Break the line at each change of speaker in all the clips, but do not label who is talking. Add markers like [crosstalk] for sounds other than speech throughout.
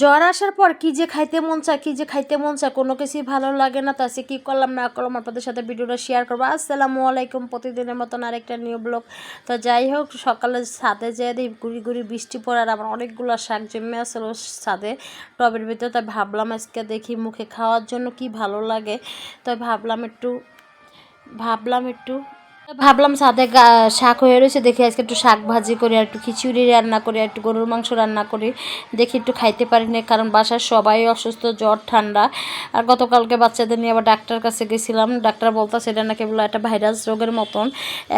জ্বর আসার পর কি যে খাইতে মন চায়, কি যে খাইতে মন চায়, কোনো কিছুই ভালো লাগে না তাছে কী করলাম, না করলাম, আপনাদের সাথে ভিডিওটা শেয়ার করব। আসসালামু আলাইকুম, প্রতিদিনের মতন আরেকটা নিউ ব্লগ তো যাই হোক সকালে ছাদে যেয়ে দিই গুড়ি গুড়ি বৃষ্টি পড়ার আমার অনেকগুলো শাক জমে আসলো ছাদে টবের ভিতরে। তাই ভাবলাম আজকে দেখি মুখে খাওয়ার জন্য কি ভালো লাগে। তাই ভাবলাম একটু ভাবলাম একটু ভাবলাম সাথে শাক হয়ে রয়েছে, দেখি আজকে একটু শাক ভাজি করি, আর একটু খিচুড়ি রান্না করি একটু গরুর মাংস রান্না করি। দেখি একটু খাইতে পারি না কারণ বাসার সবাই অসুস্থ, জ্বর, ঠান্ডা। আর গতকালকে বাচ্চাদের নিয়ে আবার ডাক্তার কাছে গেছিলাম। ডাক্তার বলতেছে এটা নাকি বলে একটা ভাইরাস রোগের মতন।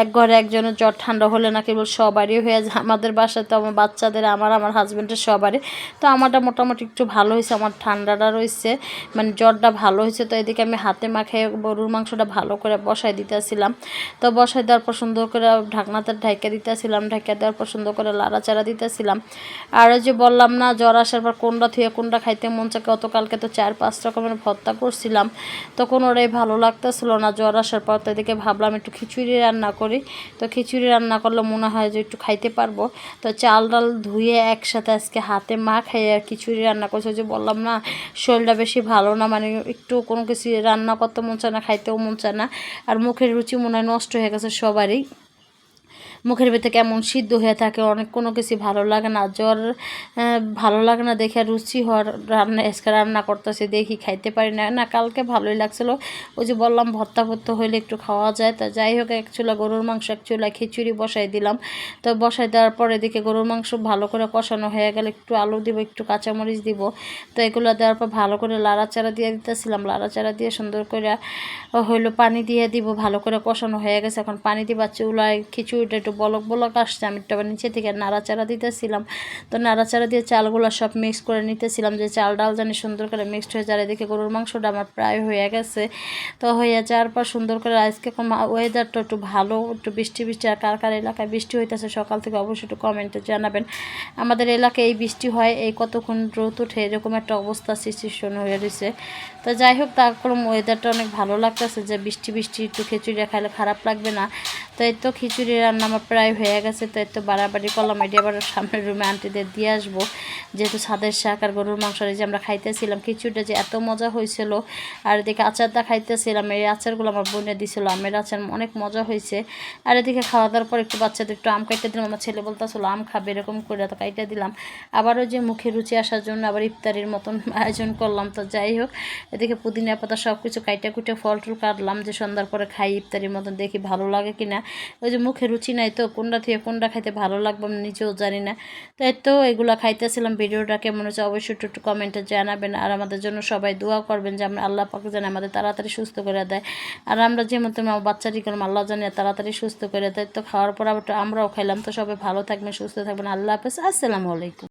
এক ঘরে একজনের জ্বর, ঠান্ডা হলে নাকি বল সবারই হয়ে আমাদের বাসায় তো আমার বাচ্চাদের, আমার আমার হাজব্যান্ডের সবারই। তো আমারটা মোটামুটি একটু ভালো হয়েছে, আমার ঠান্ডাটা রয়েছে। মানে জ্বরটা ভালো হয়েছে, তো এদিকে আমি হাতে মাখিয়ে গরুর মাংসটা ভালো করে বসাই দিতেছিলাম। তো বসাই দেওয়ার পর সুন্দর করে ঢাকনাতে ঢাইকা দিতেছিলাম ঢাকা দেওয়ার পর সুন্দর করে লাড়াচাড়া দিতেছিলাম। আর ওই যে বললাম না, জ্বর আসার পর কোনটা থুয়ে কোনটা খাইতে মন চায়, গতকালকে তো চার পাঁচ রকমের ভর্তা করছিলাম। তখন ওরাই ভালো লাগতেছিল না, জ্বর আসার পর তো এদিকে ভাবলাম একটু খিচুড়ি রান্না করি। তো খিচুড়ি রান্না করলে মনে হয় যে একটু খাইতে পারব। তো চাল ডাল ধুয়ে একসাথে আজকে হাতে মা খাইয়ে আর খিচুড়ি রান্না করছে। যে বললাম না, শরীরটা বেশি ভালো না মানে একটু কোনো কিছু রান্না করতে মন চায় না, খাইতেও মন চায় না। আর মুখের রুচি মনে হয় নষ্ট হয়ে গেছে সবারই মুখের ভিতরে কেমন সিদ্ধ হয়ে থাকে, অনেক কোনো কিছু ভালো লাগে না। জ্বর ভালো লাগে না দেখে, রুচি হওয়ার রান্না, আজকে রান্না করতেছি, দেখি খাইতে পারি না। না, কালকে ভালোই লাগছিল। ওই যে বললাম, ভর্তা ভর্তা হইলে একটু খাওয়া যায়। তা যাই হোক, এক চুলা গরুর মাংস, এক চুলা খিচুড়ি বসাই দিলাম। তো বসাই দেওয়ার পরে এদিকে গরুর মাংস ভালো করে কষানো হয়ে গেলে একটু আলু দিব, একটু কাঁচামরিচ দিব। তো এগুলো দেওয়ার পর ভালো করে লাড়াচাড়া দিয়ে দিতেছিলাম। লাড়াচাড়া দিয়ে সুন্দর করে হইল পানি দিয়ে দিব, ভালো করে কষানো হয়ে গেছে। এখন পানি দিবা, চুলায় খিচুড়িটা একটু বলক বলক আসছে, আমি একটু আবার নিচে থেকে নাড়াচাড়া দিতেছিলাম। তো নাড়াচাড়া দিয়ে চালগুলো সব মিক্স করে নিতেছিলাম যে চাল ডাল জানি সুন্দর করে মিক্সড হয়ে যায় এদিকে গরুর মাংসটা আমার প্রায় হয়ে গেছে। তো হয়ে যাওয়ার পর সুন্দর করে আজকে ওয়েদারটা একটু ভালো, একটু বৃষ্টি বৃষ্টি, আর কার কার এলাকায় বৃষ্টি হইতেছে সকাল থেকে অবশ্যই একটু কমেন্টে জানাবেন। আমাদের এলাকায় এই বৃষ্টি হয়, এই কতক্ষণ রোদ উঠে এরকম একটা অবস্থা সিচুয়েশন হয়ে রয়েছে। তো যাই হোক তার তারপর ওয়েদারটা অনেক ভালো লাগতেছে যে বৃষ্টি বৃষ্টি, একটু খিচুড়ি খাইলে খারাপ লাগবে না। তো এই তো খিচুড়ি রান্না আমার প্রায় হয়ে গেছে তো এই তো বাড়াবাড়ি করলাম। এটি আবার সামনের রুমে আন্টিদের দিয়ে আসব। যেহেতু ছাদের শাক আর গরুর মাংস যে আমরা খাইতেছিলাম, খিচুড়িটা যে এত মজা হয়েছিল। আর এদিকে আচারটা খাইতেছিলাম, এই আচারগুলো আমার বোনে দিছিল, আমের আচার অনেক মজা হয়েছে। আর এদিকে খাওয়া দাওয়ার পর একটু বাচ্চাদের একটু আম কাইটে দিলাম, আমার ছেলে বলতেছিল, আম খাবে, এরকম করে তো কাইটে দিলাম। আবারও যে মুখে রুচি আসার জন্য আবার ইফতারির মতন [laughs] আয়োজন করলাম, তো যাই হোক। এদিকে পুদিনা পাতা সব কিছু কাইটা কুটে ফল টুল কাটলাম, যে সন্ধ্যার পরে খাই ইফতারির মতন, দেখি ভালো লাগে কিনা। ওই যে মুখে রুচি নাই তো, কোনটা থেকে কোনটা খাইতে ভালো লাগবে আমি নিজেও জানি না। তো এই তো এগুলো খাইতেছিলাম, ভিডিওটা কেমন হচ্ছে অবশ্যই একটু একটু কমেন্টে জানাবেন। আর আমাদের জন্য সবাই দোয়া করবেন যে আমরা আল্লাহ পাকে জানি আমাদের তাড়াতাড়ি সুস্থ করে দেয়। আর আমরা যে মতো আমার বাচ্চাটি করলাম আল্লাহ জানি তাড়াতাড়ি সুস্থ করে দেয়। তো খাওয়ার পর আবার আমরাও খাইলাম। তো সবাই ভালো থাকবেন, সুস্থ থাকবেন। আল্লাহ হাফেজ, আসসালামু আলাইকুম।